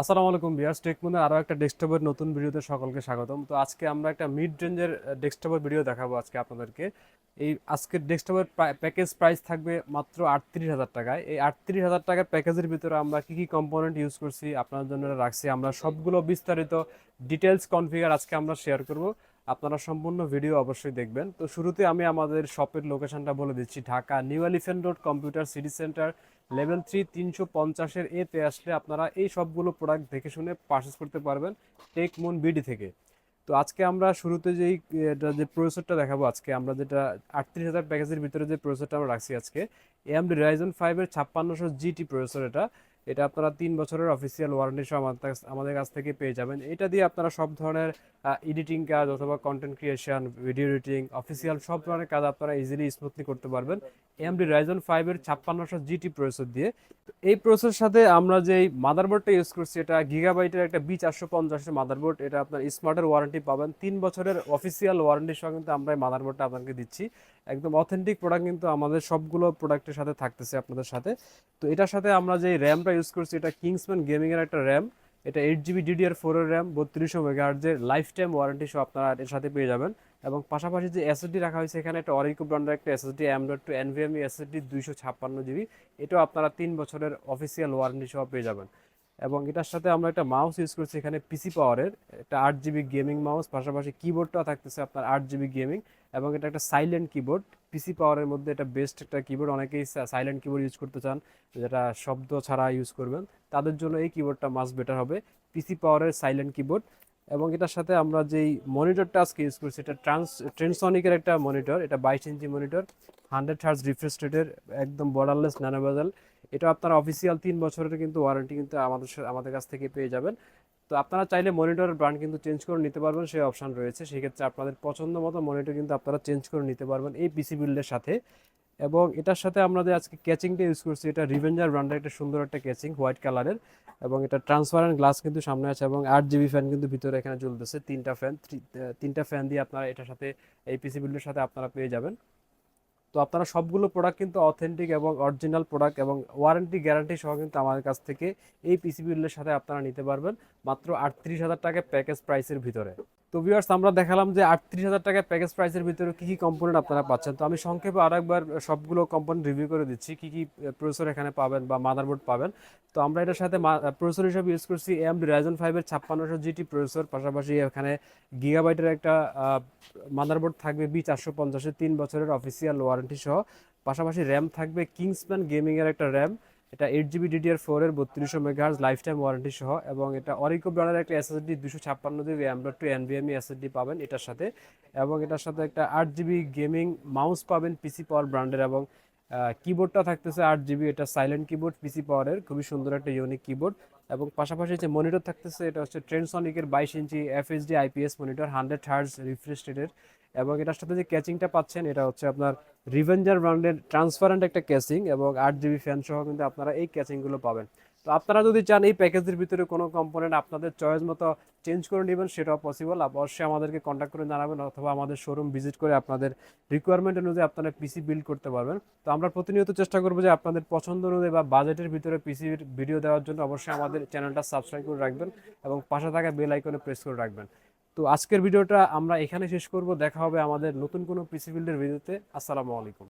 আসসালামু আলাইকুম বিয়ার্স টেকমুনের আরও একটা ডেস্কটপের নতুন ভিডিওতে সকলকে স্বাগতম। তো আজকে আমরা একটা মিড রেঞ্জের ডেস্কটপের ভিডিও দেখাবো আজকে আপনাদেরকে। এই আজকের ডেস্কটপের প্যাকেজ প্রাইস থাকবে মাত্র আটত্রিশ হাজার টাকায়। এই আটত্রিশ হাজার টাকার প্যাকেজের ভিতরে আমরা কি কি কম্পোনেন্ট ইউজ করছি আপনার জন্য রাখছি। আমরা সবগুলো বিস্তারিত ডিটেলস কনফিগার আজকে আমরা শেয়ার করব। আপনারা সম্পূর্ণ ভিডিও অবশ্যই দেখবেন। তো শুরুতে আমি আমাদের শপের লোকেশনটা বলে দিচ্ছি। Dhaka new Elephant Road computer city centre level three তিনশো পঞ্চাশের এতে আসলে আপনারা এই সবগুলো প্রোডাক্ট দেখে শুনে পারচেস করতে পারবেন টেক মুন বিডি থেকে। তো আজকে আমরা শুরুতে যেই যে প্রসেসরটা দেখাবো আজকে, আমরা যেটা আটত্রিশ হাজার প্যাকেজের ভিতরে যে প্রসেসরটা আমরা রাখছি আজকে এমডি রাইজন ফাইভের ছাপ্পান্নশো জিটি প্রসেসর এটা। এটা আপনারা তিন বছরের অফিসিয়াল ওয়ারেন্টি সহ আমাদের কাছ- থেকে পেয়ে যাবেন। এটা দিয়ে আপনারা সব ধরনের এডিটিং কাজ অথবা content creation video editing official সব ধরনের কাজ আপনারা ইজিলি স্মুথলি করতে পারবেন। এমডি রাইজন ফাইভের ছাপ্পান্নশো জিটি প্রসেসর দিয়ে। এই প্রসেসের সাথে আমরা যে মাদারবোর্ডটা ইউজ করছি, এটা গিগাবাইটের একটা বি চারশো পঞ্চাশের মাদারবোর্ড এটা আপনার স্মার্টের ওয়ারেন্টি পাবেন। তিন বছরের অফিসিয়াল ওয়ারেন্টির সঙ্গে কিন্তু আমরা এই মাদারবোর্ডটা আপনাকে দিচ্ছি। একদম অথেন্টিক প্রোডাক্ট কিন্তু আমাদের সবগুলো প্রোডাক্টের সাথে থাকতেছে আপনাদের সাথে। তো এটার সাথে আমরা যে র্যামটা ইউজ করছি, এটা কিংসম্যান গেমিংয়ের একটা র্যাম এটা এইট জিবি ডিডিআর ফোরের র্যাম বত্রিশশো মেগাহার্জের লাইফ টাইম ওয়ারেন্টি সহ আপনারা এর সাথে পেয়ে যাবেন। এবং পাশাপাশি যে এসএসডি রাখা হয়েছে এখানে একটা অরিকো ব্র্যান্ডের একটা SSD M dot two NVMe SSD দুইশো ছাপ্পান্ন জিবি এটাও আপনারা তিন বছরের অফিসিয়াল ওয়ারেন্টি সহ পেয়ে যাবেন। এবং এটার সাথে আমরা একটা মাউস ইউজ করছি, এখানে পিসি পাওয়ারের একটা আট জিবি গেমিং মাউস পাশাপাশি কিবোর্ডটাও থাকতেছে আপনার আট জিবি গেমিং এবং এটা একটা সাইলেন্ট কিবোর্ড পিসি পাওয়ারের মধ্যে এটা বেস্ট একটা কিবোর্ড অনেকেই সাইলেন্ট কিবোর্ড ইউজ করতে চান, যেটা শব্দ ছাড়া ইউজ করবেন। তাদের জন্য এই কিবোর্ডটা মাস বেটার হবে। পিসি পাওয়ারের সাইলেন্ট কিবোর্ড এবং এটার সাথে আমরা যেই মনিটরটা আজকে ইউজ করছি, এটা ট্রান্স ট্রেনসনিকের একটা মনিটর এটা বাইশ inch monitor hundred hertz refresh রেটের একদম বর্ডারলেস ন্যানোভেজাল এটা আপনারা অফিসিয়াল তিন বছরের কিন্তু ওয়ারেন্টি কিন্তু আমাদের আমাদের কাছ থেকে পেয়ে যাবেন। তো আপনারা চাইলে মনিটরের ব্র্যান্ড কিন্তু চেঞ্জ করে নিতে পারবেন, সেই অপশন রয়েছে। সেক্ষেত্রে আপনাদের পছন্দ মতো মনিটর কিন্তু আপনারা চেঞ্জ করে নিতে পারবেন এই পিসি বিল্ডের সাথে। এবং এটার সাথে আমরা যে আজকে ক্যাচিংটা ইউজ করছি। এটা রিভেঞ্জার ব্র্যান্ডের একটা সুন্দর একটা ক্যাচিং হোয়াইট কালারের এবং এটা ট্রান্সপারেন্ট গ্লাস কিন্তু সামনে আছে এবং আট জিবি ফ্যান কিন্তু ভিতরে এখানে চলতেছে তিনটা ফ্যান তিনটা ফ্যান দিয়ে আপনারা এটার সাথে, এই পিসি বিল্ডের সাথে আপনারা পেয়ে যাবেন। তো আপনারা সবগুলো প্রোডাক্ট কিন্তু অথেন্টিক এবং অরিজিনাল প্রোডাক্ট এবং ওয়ারেন্টি গ্যারান্টি সহ কিন্তু আমাদের কাছ থেকে এই পিসিবি বিলের সাথে আপনারা নিতে পারবেন মাত্র আটত্রিশ হাজার টাকা প্যাকেজ প্রাইসের ভিতরে। তো ভিউয়ার্স আমরা দেখালাম যে আটত্রিশ হাজার টাকা প্যাকেজ প্রাইসের ভিতরে কী কী কম্পোনেন্ট আপনারা পাচ্ছেন। তো আমি সংক্ষেপে আর একবার সবগুলো কম্পোনেন্ট রিভিউ করে দিচ্ছি, কী কী প্রসেসর এখানে পাবেন বা মাদারবোর্ড পাবেন। তো আমরা এটার সাথে প্রসেসর হিসেবে ইউজ করছি এম রাইজন ফাইভের ছাপ্পান্নশো জিটি প্রসেসর পাশাপাশি এখানে গিগাবাইটের একটা মাদারবোর্ড থাকবে বি চারশো পঞ্চাশের তিন বছরের অফিসিয়াল ওয়ারেন্টি সহ। পাশাপাশি র্যাম থাকবে কিংসম্যান গেমিংয়ের একটা র্যাম এটা এইট জিবি ডিডিআর ফোরের বত্রিশশো মেগাহার্জ লাইফ টাইম ওয়ারেন্টি সহ এবং এটা অরিকো ব্র্যান্ডের একটা এসএসডি দুশো ছাপ্পান্ন GB M dot two NVMe SSD পাবেন এটার সাথে। এবং এটার সাথে একটা আট জিবি গেমিং মাউস পাবেন পিসি পাওয়ার ব্র্যান্ডের এবং কিবোর্ডটা থাকতেছে আট জিবি এটা সাইলেন্ট কিবোর্ড পিসি পাওয়ারের খুবই সুন্দর একটা ইউনিক কিবোর্ড এবং পাশাপাশি যে মনিটর থাকতেছে, এটা হচ্ছে ট্রেনসনিকের বাইশ inch FSD IPS monitor hundred hertz refresh রেটের এবং এটার সাথে যে ক্যাচিংটা পাচ্ছেন, এটা হচ্ছে আপনার রিভেঞ্জার ব্র্যান্ডের ট্রান্সপারেন্ট একটা ক্যাচিং এবং আট জিবি ফ্যান সহ কিন্তু আপনারা এই ক্যাচিংগুলো পাবেন। তো আপনারা যদি চান এই প্যাকেজের ভিতরে কোনো কম্পোনেন্ট আপনাদের চয়েস মতো চেঞ্জ করে নেবেন, সেটাও পসিবল অবশ্যই আমাদেরকে কন্ট্যাক্ট করে জানাবেন অথবা আমাদের শোরুম ভিজিট করে আপনাদের রিকোয়ারমেন্ট অনুযায়ী আপনারা পিসি বিল্ড করতে পারবেন। তো আমরা প্রতিনিয়ত চেষ্টা করব যে আপনাদের পছন্দ অনুযায়ী বা বাজেটের ভিতরে পিসির ভিডিও দেওয়ার জন্য অবশ্যই আমাদের চ্যানেলটা সাবস্ক্রাইব করে রাখবেন এবং পাশে থাকা বেল আইকনে প্রেস করে রাখবেন। তো আজকের ভিডিওটা আমরা এখানে শেষ করব। দেখা হবে আমাদের নতুন কোনো পিসি ফিল্ডের ভিডিওতে। আসসালামু আলাইকুম।